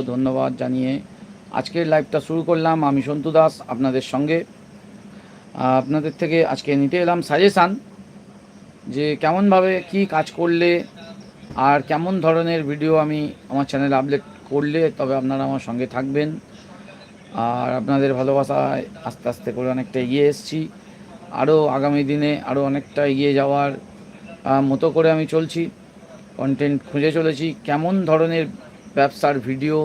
ধন্যবাদ জানিয়ে আজকের লাইভটা শুরু করলাম। আমি সন্তু দাস আপনাদের সঙ্গে। আপনাদের থেকে আজকে নিতে এলাম সাজেশান যে কেমনভাবে কি কাজ করলে আর কেমন ধরনের ভিডিও আমি আমার চ্যানেলে আপলোড করলে তবে আপনারা আমার সঙ্গে থাকবেন। আর আপনাদের ভালোবাসায় আস্তে আস্তে করে অনেকটা এগিয়ে এসেছি। আরও আগামী দিনে আরও অনেকটা এগিয়ে যাওয়ার মতো করে আমি চলছি। কন্টেন্ট খুঁজে চলেছি। কেমন ধরনের ব্যবসার ভিডিও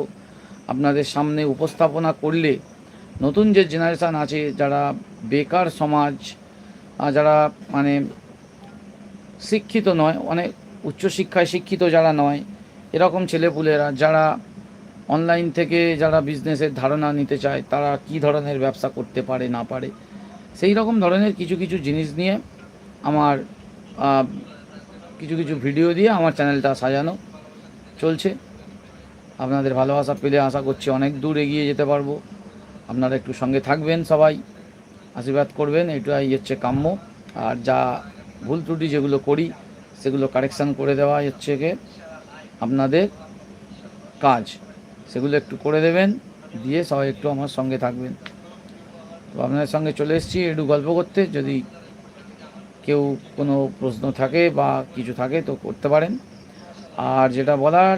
আপনাদের সামনে উপস্থাপনা করলে নতুন যে জেনারেশান আছে, যারা বেকার সমাজ যারা মানে শিক্ষিত নয়, অনেক উচ্চশিক্ষায় শিক্ষিত যারা নয়, এরকম ছেলেপুলেরা, যারা অনলাইন থেকে যারা বিজনেসের ধারণা নিতে চায়, তারা কি ধরনের ব্যবসা করতে পারে, না পারে? সেই রকম ধরনের কিছু কিছু জিনিস নিয়ে আমার কিছু কিছু ভিডিও দিয়ে আমার চ্যানেলটা সাজানো চলছে। আপনাদের ভালোবাসা পেলে আশা করছি অনেক দূর এগিয়ে যেতে পারব। আপনারা একটু সঙ্গে থাকবেন সবাই, আশীর্বাদ করবেন, এটাই হচ্ছে কাম্য। আর যা ভুল ত্রুটি যেগুলো করি, সেগুলো কারেকশান করে দেওয়া হচ্ছে গিয়ে আপনাদের কাজ। সেগুলো একটু করে দেবেন, দিয়ে সবাই একটু আমার সঙ্গে থাকবেন। তো আপনাদের সঙ্গে চলে এসেছি একটু গল্প করতে। যদি কেউ কোনো প্রশ্ন থাকে বা কিছু থাকে তো করতে পারেন। আর যেটা বলার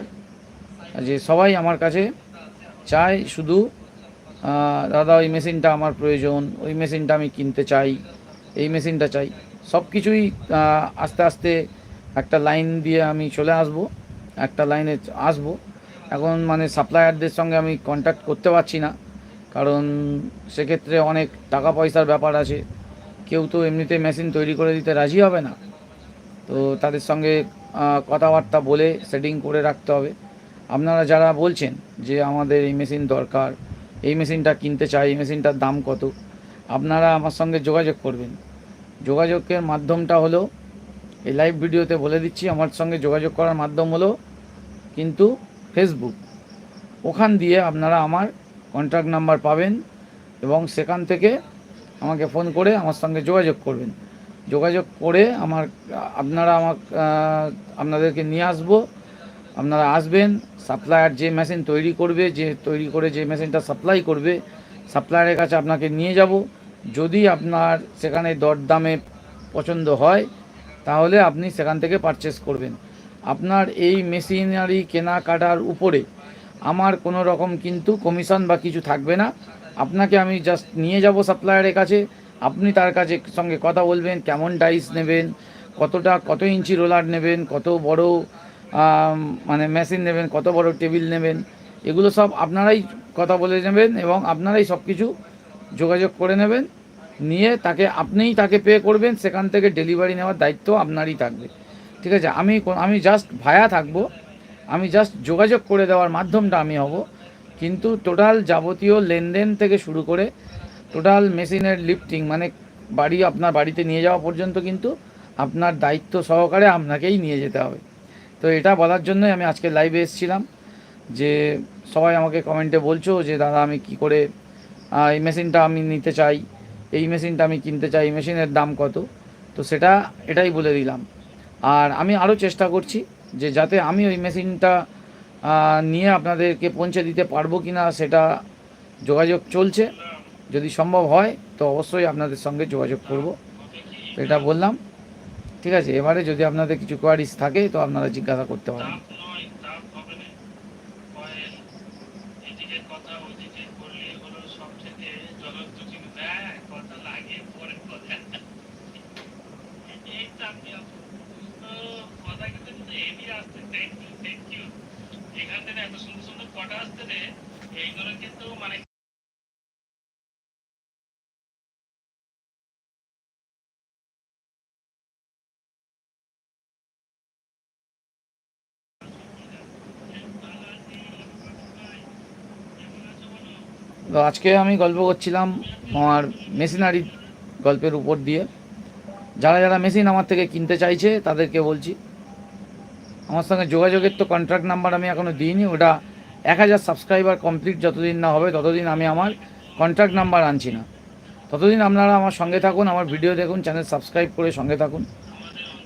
যে সবাই আমার কাছে চায় শুধু দাদা, ওই মেশিনটা আমার প্রয়োজন, ওই মেশিনটা আমি কিনতে চাই, এই মেশিনটা চাই। সব কিছুই আস্তে আস্তে একটা লাইন দিয়ে আমি চলে আসব, একটা লাইনে আসব। এখন মানে সাপ্লায়ারদের সঙ্গে আমি কন্ট্যাক্ট করতে পারছি না, কারণ সেক্ষেত্রে অনেক টাকা পয়সার ব্যাপার আছে। কেউ তো এমনিতে মেশিন তৈরি করে দিতে রাজি হবে না। তো তাদের সঙ্গে কথাবার্তা বলে সেটিং করে রাখতে হবে। আপনারা যারা বলছেন যে আমাদের এই মেশিন দরকার, এই মেশিনটা কিনতে চাই, এই মেশিনটার দাম কত, আপনারা আমার সঙ্গে যোগাযোগ করবেন। যোগাযোগের মাধ্যমটা হলো, এই লাইভ ভিডিওতে বলে দিচ্ছি, আমার সঙ্গে যোগাযোগ করার মাধ্যম হলো কিন্তু ফেসবুক ওখান দিয়ে আপনারা আমার কন্ট্যাক্ট নাম্বার পাবেন এবং সেখান থেকে আমাকে ফোন করে আমার সঙ্গে যোগাযোগ করবেন। যোগাযোগ করে আমার, আপনারা আমার আপনাদেরকে নিয়ে আসব, আপনারা আসবেন সাপ্লায়ার যে মেশিন তৈরি করবে, যে তৈরি করে যে মেশিনটা সাপ্লাই করবে সাপ্লায়ারের কাছে আপনাকে নিয়ে যাব। যদি আপনার সেখানে দরদামে পছন্দ হয়, তাহলে আপনি সেখান থেকে পারচেস করবেন। আপনার এই মেশিনারি কেনাকাটার উপরে আমার কোনো রকম কিন্তু কমিশন বা কিছু থাকবে না। আপনাকে আমি জাস্ট নিয়ে যাব সাপ্লায়ারের কাছে। আপনি তার কাছে সঙ্গে কথা বলবেন, কেমন ডাইস নেবেন, কতটা, কত ইঞ্চি রোলার নেবেন, কত বড় মানে মেশিন নেবেন, কত বড় টেবিল নেবেন, এগুলো সব আপনারাই কথা বলে নেবেন এবং আপনারাই সব কিছু যোগাযোগ করে নেবেন। নিয়ে তাকে, আপনিই তাকে পে করবেন, সেখান থেকে ডেলিভারি নেওয়ার দায়িত্ব আপনারই থাকবে। ঠিক আছে? আমি আমি জাস্ট ভায়া থাকব, আমি জাস্ট যোগাযোগ করে দেওয়ার মাধ্যমটা আমি হব। কিন্তু টোটাল যাবতীয় লেনদেন থেকে শুরু করে টোটাল মেশিনের লিফটিং মানে বাড়ি, আপনার বাড়িতে নিয়ে যাওয়া পর্যন্ত কিন্তু আপনার দায়িত্ব সহকারে আপনাকেই নিয়ে যেতে হবে। তো এটা বলার জন্যই আমি আজকে লাইভে এসেছিলাম যে সবাই আমাকে কমেন্টে বলছো যে, দাদা, আমি কি করে এই মেশিনটা আমি নিতে চাই, এই মেশিনটা আমি কিনতে চাই, এই মেশিনের দাম কত? তো সেটা, এটাই বলে দিলাম। আর আমি আরও চেষ্টা করছি যে যাতে আমি ওই মেশিনটা নিয়ে আপনাদেরকে পৌঁছে দিতে পারব কি না সেটা যোগাযোগ চলছে। যদি সম্ভব হয়, তো অবশ্যই আপনাদের সঙ্গে যোগাযোগ করব। এটা বললাম। ঠিক আছে, এবারে যদি আপনাদের কিছু কোয়ারিজ থাকে তো আপনারা জিজ্ঞাসা করতে পারেন। এখান থেকে এত সুন্দর সুন্দর এইগুলো কিন্তু মানে তো আজকে আমি গল্প করছিলাম আমার মেশিনারি গল্পের উপর দিয়ে। যারা যারা মেশিন আমার থেকে কিনতে চাইছে, তাদেরকে বলছি। আমার সঙ্গে যোগাযোগের তো কন্ট্রাক্ট নাম্বার আমি এখনও দিইনি, ওটা এক হাজার সাবস্ক্রাইবার কমপ্লিট যতদিন না হবে ততদিন আমি আমার কন্ট্রাক্ট নাম্বার আনছি না। ততদিন আপনারা আমার সঙ্গে থাকুন, আমার ভিডিও দেখুন চ্যানেল সাবস্ক্রাইব করে সঙ্গে থাকুন।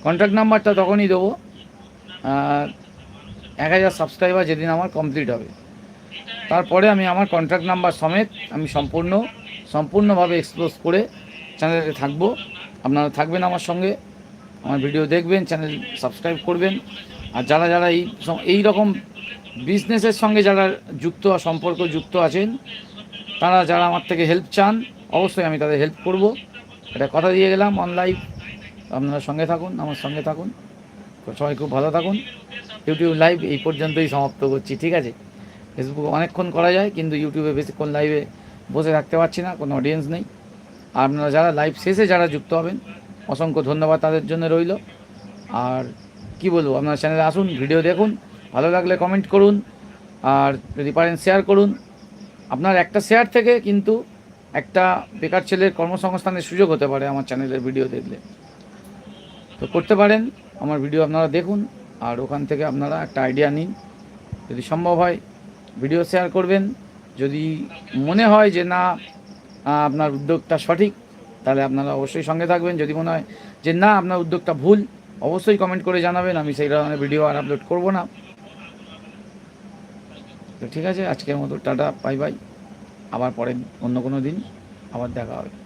কন্ট্রাক্ট নাম্বারটা তখনই দেবো এক হাজার সাবস্ক্রাইবার যেদিন আমার কমপ্লিট হবে। তারপরে আমি আমার কন্ট্যাক্ট নাম্বার সমেত আমি সম্পূর্ণ, সম্পূর্ণভাবে এক্সপ্লোজ করে চ্যানেলে থাকব। আপনারা থাকবেন আমার সঙ্গে, আমার ভিডিও দেখবেন চ্যানেল সাবস্ক্রাইব করবেন। আর যারা যারা এই এই রকম বিজনেসের সঙ্গে যারা যুক্ত সম্পর্ক যুক্ত আছেন, তারা যারা আমার থেকে হেল্প চান, অবশ্যই আমি তাদের হেল্প করব। এটা কথা দিয়ে গেলাম অনলাইন আপনারা সঙ্গে থাকুন, আমার সঙ্গে থাকুন। সবাই খুব ভালো থাকুন। ইউটিউব লাইভ এই পর্যন্তই সমাপ্ত করছি, ঠিক আছে? ফেসবুকে অনেকক্ষণ করা যায়, কিন্তু ইউটিউবে বেশিক্ষণ লাইভে বসে থাকতে পারছি না, কোনো অডিয়েন্স নেই। আর আপনারা যারা লাইভ শেষে যারা যুক্ত হবেন, অসংখ্য ধন্যবাদ তাদের জন্য রইল। আর কি বলব, আপনার চ্যানেলে আসুন ভিডিও দেখুন, ভালো লাগলে কমেন্ট করুন, আর যদি পারেন শেয়ার করুন। আপনার একটা শেয়ার থেকে কিন্তু একটা বেকার ছেলের কর্মসংস্থানের সুযোগ হতে পারে আমার চ্যানেলের ভিডিও দেখলে। তো করতে পারেন, আমার ভিডিও আপনারা দেখুন, আর ওখান থেকে আপনারা একটা আইডিয়া নিন। যদি সম্ভব হয় ভিডিও শেয়ার করবেন। যদি মনে হয় যে না আপনার উদ্যোগটা সঠিক, তাহলে আপনারা অবশ্যই সঙ্গে থাকবেন। যদি মনে হয় যে না, আপনার উদ্যোগটা ভুল, অবশ্যই কমেন্ট করে জানাবেন। আমি সেই ধরনের ভিডিও আর আপলোড করব না। তো ঠিক আছে, আজকের মতো টাটা বাই বাই আবার পরে অন্য কোনো দিন আবার দেখা হবে।